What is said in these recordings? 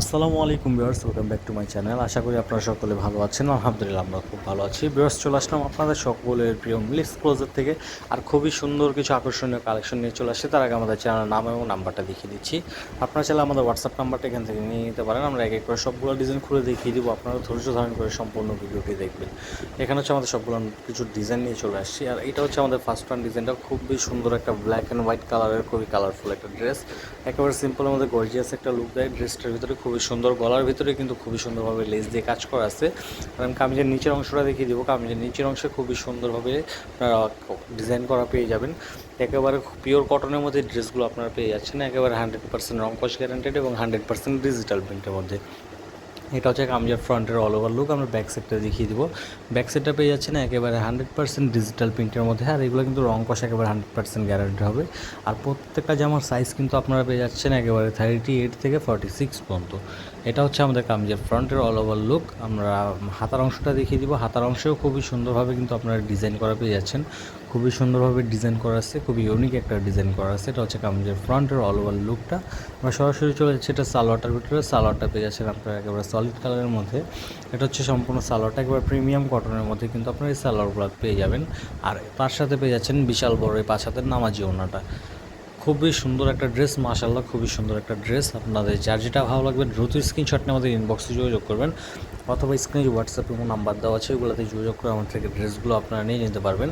আসসালামু আলাইকুম viewers welcome back to my channel আশা করি আপনারা সকলে ভালো আছেন, আলহামদুলিল্লাহ আমরা খুব ভালো আছি। ভিউয়ার্স, চলে আসলাম আপনাদের সকলের প্রিয় মিলিক্স ক্লোজার থেকে। আর খুবই সুন্দর কিছু আকর্ষণীয় কালেকশন নিয়ে চলে আসছে। তার আগে আমাদের চ্যানেলের নাম এবং নাম্বারটা দেখিয়ে দিচ্ছি। আপনারা চাইলে আমাদের হোয়াটসঅ্যাপ নাম্বারটা এখান থেকে নিয়ে নিতে পারেন। আমরা এক এক করে সবগুলো ডিজাইন খুলে দেখিয়ে দিব। আপনারা ধৈর্য ধারণ করে সম্পূর্ণ ভিডিওটি দেখবেন। এখানে হচ্ছে আমাদের সবগুলো কিছু ডিজাইন নিয়ে চলে আসছি। আর এটা হচ্ছে আমাদের ফার্স্ট ওয়ান ডিজাইনটা খুবই সুন্দর একটা ব্ল্যাক অ্যান্ড হোয়াইট কালারের খুবই কালারফুল একটা ড্রেস একেবারে সিম্পলের মধ্যে গর্জিয়াস একটা লুক দেয়। ড্রেসটার ভিতরে খুবই সুন্দর গলার ভিতরে কিন্তু খুবই সুন্দরভাবে লেস দিয়ে কাজ করা আছে। কারণ কামিজের নিচের অংশটা দেখিয়ে দেবো। কামিজের নিচের অংশে খুবই সুন্দরভাবে আপনারা ডিজাইন করা পেয়ে যাবেন। একেবারে পিওর কটনের মধ্যে ড্রেসগুলো আপনারা পেয়ে যাচ্ছেন। একেবারে হান্ড্রেড পার্সেন্ট রং কস গ্যারান্টেড এবং হান্ড্রেড পার্সেন্ট ডিজিটাল প্রিন্টের মধ্যে। এটা হচ্ছে কামজার ফ্রন্টের অল ওভার লুক আমরা ব্যাক সাইডটা দেখিয়ে দিব। ব্যাক সাইডটা পেয়ে যাচ্ছে না একেবারে হান্ড্রেড পার্সেন্ট ডিজিটাল প্রিন্টের মধ্যে। আর এগুলো কিন্তু রং কষা একেবারে হান্ড্রেড পার্সেন্ট গ্যারান্টি হবে। আর প্রত্যেকটা জামার সাইজ কিন্তু আপনারা পেয়ে যাচ্ছেন একেবারে থার্টি এইট থেকে ফর্টি সিক্স পর্যন্ত। এটা হচ্ছে আমাদের কামজের ফ্রন্টের অল ওভার লুক আমরা হাতার অংশটা দেখিয়ে দিব। হাতার অংশেও খুবই সুন্দরভাবে কিন্তু আপনারা ডিজাইন করা পেয়ে যাচ্ছেন। খুবই সুন্দরভাবে ডিজাইন করা আছে, খুবই ইউনিক একটা ডিজাইন করা আছে। এটা হচ্ছে কামজের ফ্রন্টের অল ওভার লুকটা আমরা সরাসরি চলে যাচ্ছি, এটা সালোয়ারটার ভিতরে। সালোয়ারটা পেয়ে যাচ্ছেন আপনারা একেবারে সলিড কালারের মধ্যে। এটা হচ্ছে সম্পূর্ণ সালোয়ারটা, একেবারে প্রিমিয়াম কটনের মধ্যে কিন্তু আপনারা এই সালোয়ারগুলো পেয়ে যাবেন। আর তার সাথে পেয়ে যাচ্ছেন বিশাল বড় এই পাঁচ হাতের নামাজি ওনাটা খুবই সুন্দর একটা ড্রেস মাশাল্লাহ খুবই সুন্দর একটা ড্রেস আপনাদের যার যেটা ভালো লাগবে দ্রুত স্ক্রিনশট নিয়ে আমাদের ইনবক্সে যোগাযোগ করবেন। অথবা স্ক্রিনে হোয়াটসঅ্যাপ নাম্বার দেওয়া আছে, ওগুলোতে যোগাযোগ করে আমার থেকে ড্রেসগুলো আপনারা নিয়ে নিতে পারবেন।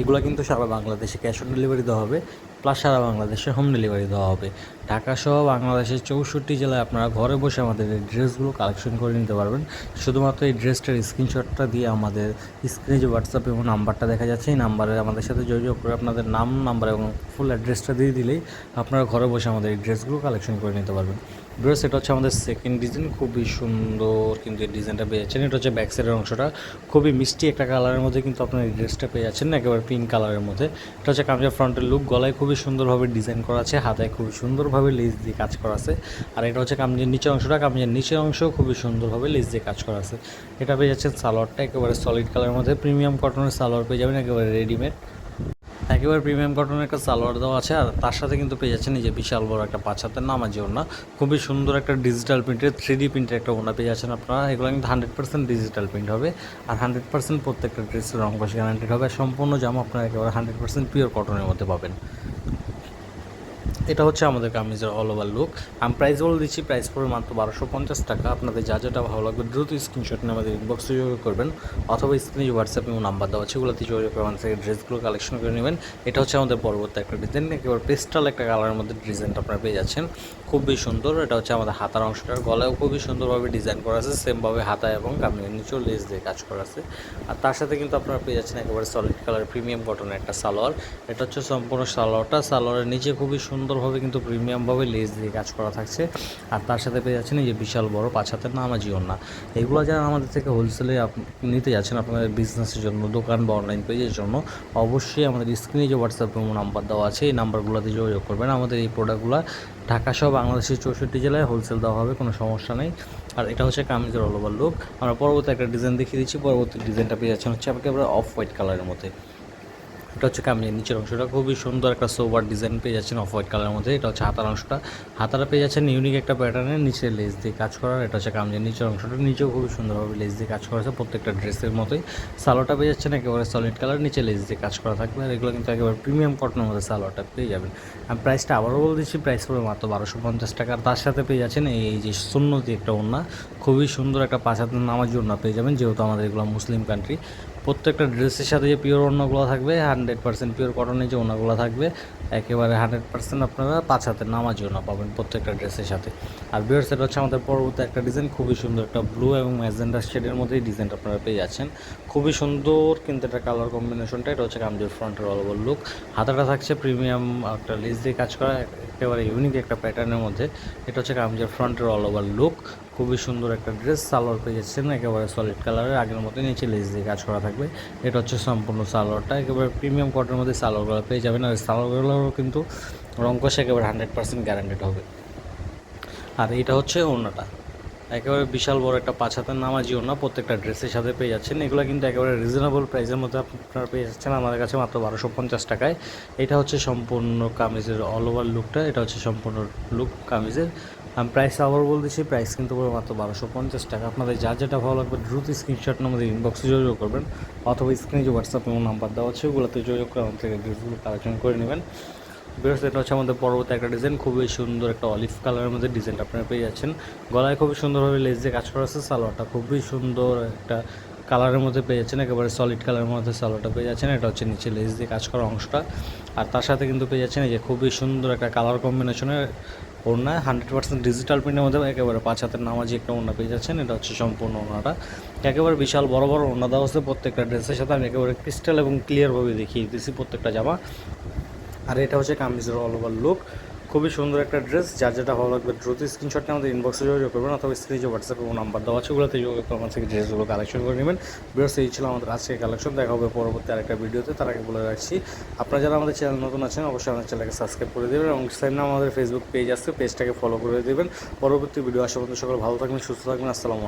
এগুলো কিন্তু সারা বাংলাদেশে ক্যাশ অন ডেলিভারি দেওয়া হবে প্লাস সারা বাংলাদেশে হোম ডেলিভারি দেওয়া হবে। ঢাকা সহ বাংলাদেশের চৌষট্টি জেলায় আপনারা ঘরে বসে আমাদের এই ড্রেসগুলো কালেকশন করে নিতে পারবেন। শুধুমাত্র এই ড্রেসটার স্ক্রিনশটটা দিয়ে আমাদের স্ক্রিনে যে হোয়াটসঅ্যাপ এবং নাম্বারটা দেখা যাচ্ছে, এই নাম্বারে আমাদের সাথে যোগাযোগ করে আপনাদের নাম নাম্বার এবং ফুল অ্যাড্রেসটা দিয়ে দিলেই আপনারা ঘরে বসে আমাদের এই ড্রেসগুলো কালেকশন করে নিতে পারবেন। ড্রেস এটা হচ্ছে আমাদের সেকেন্ড ডিজাইন খুবই সুন্দর কিন্তু এই ডিজাইনটা পেয়ে পেয়েছেন। এটা হচ্ছে ব্যাক সাইডের অংশটা। খুবই মিষ্টি একটা কালারের মধ্যে কিন্তু আপনার এই ড্রেসটা পেয়ে যাচ্ছেন না একেবারে পিঙ্ক কালারের মধ্যে। এটা হচ্ছে কামজা ফ্রন্টের লুক গলায় খুবই সুন্দরভাবে ডিজাইন করা আছে, হাতায় খুবই সুন্দরভাবে লেস দিয়ে কাজ করা আছে। আর এটা হচ্ছে কামজের নিচের অংশটা, কামজের নিচের অংশও খুবই সুন্দরভাবে লেস দিয়ে কাজ করা আছে। এটা পেয়ে যাচ্ছেন সালোয়ারটা একেবারে সলিড কালারের মধ্যে প্রিমিয়াম কটনের সালোয়ার পেয়ে যাবেন, একেবারে রেডিমেড একেবারে প্রিমিয়াম কটনের একটা সালোয়ার দেওয়া আছে আর তার সাথে কিন্তু পেয়ে যাচ্ছেন এই যে বিশাল বড় একটা পাঁচ হাতের নামাজি ওনা খুবই সুন্দর একটা ডিজিটাল প্রিন্টের থ্রি ডি প্রিন্টের একটা ওনা পেয়ে যাচ্ছেন আপনারা। এগুলো কিন্তু হান্ড্রেড পার্সেন্ট ডিজিটাল প্রিন্ট হবে আর হান্ড্রেড পার্সেন্ট প্রত্যেকটা ড্রেসের রং কষে গ্যারান্টেড হবে। সম্পূর্ণ জামা আপনারা একেবারে হান্ড্রেড পার্সেন্ট পিওর কটনের মধ্যে পাবেন। এটা হচ্ছে আমাদের কামিজের অল ওভার লুক আমি প্রাইস বলে দিচ্ছি প্রাইস পড়বে মাত্র বারোশো পঞ্চাশ টাকা। আপনাদের যা যেটা ভালো লাগবে দ্রুত স্ক্রিনশট নিয়ে আমাদের ইনবক্সে যোগাযোগ করবেন, অথবা স্ক্রিনে হোয়াটসঅ্যাপ এবং নাম্বার দেওয়া আছে, ওগুলোতে যোগাযোগ করে আমাদের থেকে ড্রেসগুলো কালেকশন করে নেবেন। এটা হচ্ছে আমাদের পরবর্তী একটা ডিজাইন একেবারে পেস্টাল একটা কালারের মধ্যে ডিজাইনটা আপনারা পেয়ে যাচ্ছেন। খুবই সুন্দর, এটা হচ্ছে আমাদের হাতার অংশটার গলায়ও খুবই সুন্দরভাবে ডিজাইন করা আছে সেমভাবে হাতায় এবং কামিনের নিচেও লেস দিয়ে কাজ করা আছে। আর তার সাথে কিন্তু আপনারা পেয়ে যাচ্ছেন একেবারে সলিড কালার প্রিমিয়াম কটনের একটা সালোয়ার। এটা হচ্ছে সম্পূর্ণ সালোয়ারটা, সালোয়ারের নিচে খুবই সুন্দরভাবে কিন্তু প্রিমিয়ামভাবে লেস দিয়ে কাজ করা থাকছে। আর তার সাথে পেয়ে যাচ্ছেন এই যে বিশাল বড় পাঁচ হাতের নামাজি না। এগুলো যারা আমাদের থেকে হোলসেলে নিতে যাচ্ছেন আপনাদের বিজনেসের জন্য, দোকান বা অনলাইন পেজের জন্য, অবশ্যই আমাদের স্ক্রিনে যে হোয়াটসঅ্যাপ নাম্বার দেওয়া আছে, এই নাম্বারগুলোতে যোগাযোগ করবেন। আমাদের এই প্রোডাক্টগুলো ঢাকা সহ বাংলাদেশের চৌষট্টি জেলায় হোলসেল দেওয়া হবে, কোনো সমস্যা নেই। আর এটা হচ্ছে কামিজের অল ওভার লুক আমরা পরবর্তী একটা ডিজাইন দেখিয়ে দিচ্ছি। পরবর্তী ডিজাইনটা পেয়ে যাচ্ছেন হচ্ছে আমরা অফ হোয়াইট কালারের মধ্যে। এটা হচ্ছে কামিজের নিচের অংশটা। খুবই সুন্দর একটা সোবার ডিজাইন পেয়ে যাচ্ছেন অফ হোয়াইট কালারের মধ্যে। এটা হচ্ছে হাতার অংশটা। হাতারা পেয়ে যাচ্ছেন ইউনিক একটা প্যাটার্নের নিচে লেস দিয়ে কাজ করার। এটা হচ্ছে কামিজের নিচের অংশটা। নিচেও খুবই সুন্দরভাবে লেস দিয়ে কাজ করা আছে প্রত্যেকটা ড্রেসের মতোই। সালোয়ারটা পেয়ে যাচ্ছেন একেবারে সলিড কালার নিচে লেস দিয়ে কাজ করা থাকবে। আর এগুলো কিন্তু একেবারে প্রিমিয়াম কটনের মধ্যে সালোয়ারটা পেয়ে যাবেন। আমি প্রাইসটা আবারও বলে দিচ্ছি প্রাইস পড়বে মাত্র বারোশো পঞ্চাশ টাকা। তার সাথে পেয়ে যাচ্ছেন এই যে সুন্নতি একটা ওড়না। খুবই সুন্দর একটা পাঁচ হাতের নামাজি ওড়না পেয়ে যাবেন, যেহেতু আমাদের এগুলো মুসলিম কান্ট্রি প্রত্যেকটা ড্রেসের সাথে যে পিওর ওড়নাগুলো থাকবে হান্ড্রেড পার্সেন্ট পিওর কটনের যে ওড়নাগুলো থাকবে, একেবারে হান্ড্রেড পার্সেন্ট আপনারা পাঁচ হাতের নামাজি ওড়না পাবেন প্রত্যেকটা ড্রেসের সাথে। আর বিয়ার সেট হচ্ছে আমাদের পরবর্তী একটা ডিজাইন খুবই সুন্দর একটা ব্লু এবং ম্যাজেন্ডার শেডের মধ্যেই ডিজাইনটা আপনারা পেয়ে যাচ্ছেন। খুবই সুন্দর কিন্তু এটা কালার কম্বিনেশনটা এটা হচ্ছে কামজোর ফ্রন্টের অল ওভার লুক হাতাটা থাকছে প্রিমিয়াম একটা লেস দিয়ে কাজ করা একেবারে ইউনিক একটা প্যাটার্নের মধ্যে। এটা হচ্ছে কামিজের ফ্রন্টের অল ওভার লুক খুবই সুন্দর একটা ড্রেস সালোয়ার পেয়ে যাচ্ছেন। একেবারে সলিড কালারের আগের মতো নিচে লেস দিয়ে কাজ করা থাকবে। এটা হচ্ছে সম্পূর্ণ সালোয়ারটা। একেবারে প্রিমিয়াম কটনের মধ্যে সালোয়ারগুলো পেয়ে যাবেন। আর সালোয়ারগুলোরও কিন্তু রঙ কষে একেবারে হান্ড্রেড পার্সেন্ট গ্যারান্টেড হবে। আর এটা হচ্ছে ওড়নাটা। একেবারে বিশাল বড় একটা পাঁচ হাতের নামাজি ওড়না প্রত্যেকটা ড্রেসের সাথে পেয়ে যাচ্ছেন। এগুলো কিন্তু একেবারে রিজনেবল প্রাইসের মধ্যে আপনারা পেয়ে যাচ্ছেন। আমাদের কাছে মাত্র বারোশো পঞ্চাশ টাকায়। এটা হচ্ছে সম্পূর্ণ কামিজের অল ওভার লুকটা এটা হচ্ছে সম্পূর্ণ লুক কামিজের। আমি প্রাইস আবার বলতেছি প্রাইস কিন্তু মাত্র বারোশো পঞ্চাশ টাকা। আপনাদের যা যেটা ভালো লাগবে, দ্রুত স্ক্রিনশট আমাদের ইনবক্সে যোগাযোগ করবেন। অথবা স্ক্রিনে যে হোয়াটসঅ্যাপ এবং নাম্বার দেওয়া আছে, ওগুলোতে যোগাযোগ করে আমাদের ড্রেসগুলো কালেকশন করে নেবেন। বেশ এটা হচ্ছে আমাদের পরবর্তী একটা ডিজাইন খুবই সুন্দর একটা অলিভ কালারের মধ্যে ডিজাইনটা আপনারা পেয়ে যাচ্ছেন। গলায় খুবই সুন্দরভাবে লেস দিয়ে কাজ করা আছে, সালোয়ারটা খুবই সুন্দর একটা কালারের মধ্যে পেয়ে যাচ্ছেন, একেবারে সলিড কালারের মধ্যে সালোয়ারটা পেয়ে যাচ্ছেন, এটা হচ্ছে নিচে লেস দিয়ে কাজ করা অংশটা। আর তার সাথে কিন্তু পেয়ে যাচ্ছেন এই যে খুবই সুন্দর একটা কালার কম্বিনেশনের ওড়না হান্ড্রেড পার্সেন্ট ডিজিটাল প্রিন্টের মধ্যে একেবারে পাঁচ হাতের নামাজি একটা ওড়না পেয়ে যাচ্ছেন, এটা হচ্ছে সম্পূর্ণ ওড়নাটা। একেবারে বিশাল বড় বড় ওড়না দেওয়া হচ্ছে প্রত্যেকটা ড্রেসের সাথে, আমি একেবারে ক্রিস্টাল এবং ক্লিয়ারভাবে দেখিয়ে দিয়েছি প্রত্যেকটা জামা। আর এটা হচ্ছে কামিজের অল ওভার লুক খুবই সুন্দর একটা ড্রেস যার যেটা ভালো লাগবে দ্রুত স্ক্রিনশটটা আমাদের ইনবক্সে যোগাযোগ করবেন অথবা স্ক্রিনে যে হোয়াটসঅ্যাপ নাম্বার দেওয়া আছে, ওগুলোতে যোগাযোগ করে থেকে ড্রেসগুলো কালেকশন করে নেবেন। বিরস এই ছিল আমাদের আজকে কালেকশন দেখা হবে পরবর্তী আরেকটা ভিডিওতে। তার আগে বলে রাখছি, আপনারা যারা আমাদের চ্যানেল নতুন আছেন, অবশ্যই আমাদের চ্যানেলকে সাবস্ক্রাইব করে দেবেন এবং সেম আমাদের ফেসবুক পেজ আছে পেজটাকে ফলো করে দেবেন। পরবর্তী ভিডিও আসা পর্যন্ত সকল ভালো থাকবেন, সুস্থ থাকবেন। আসসালামু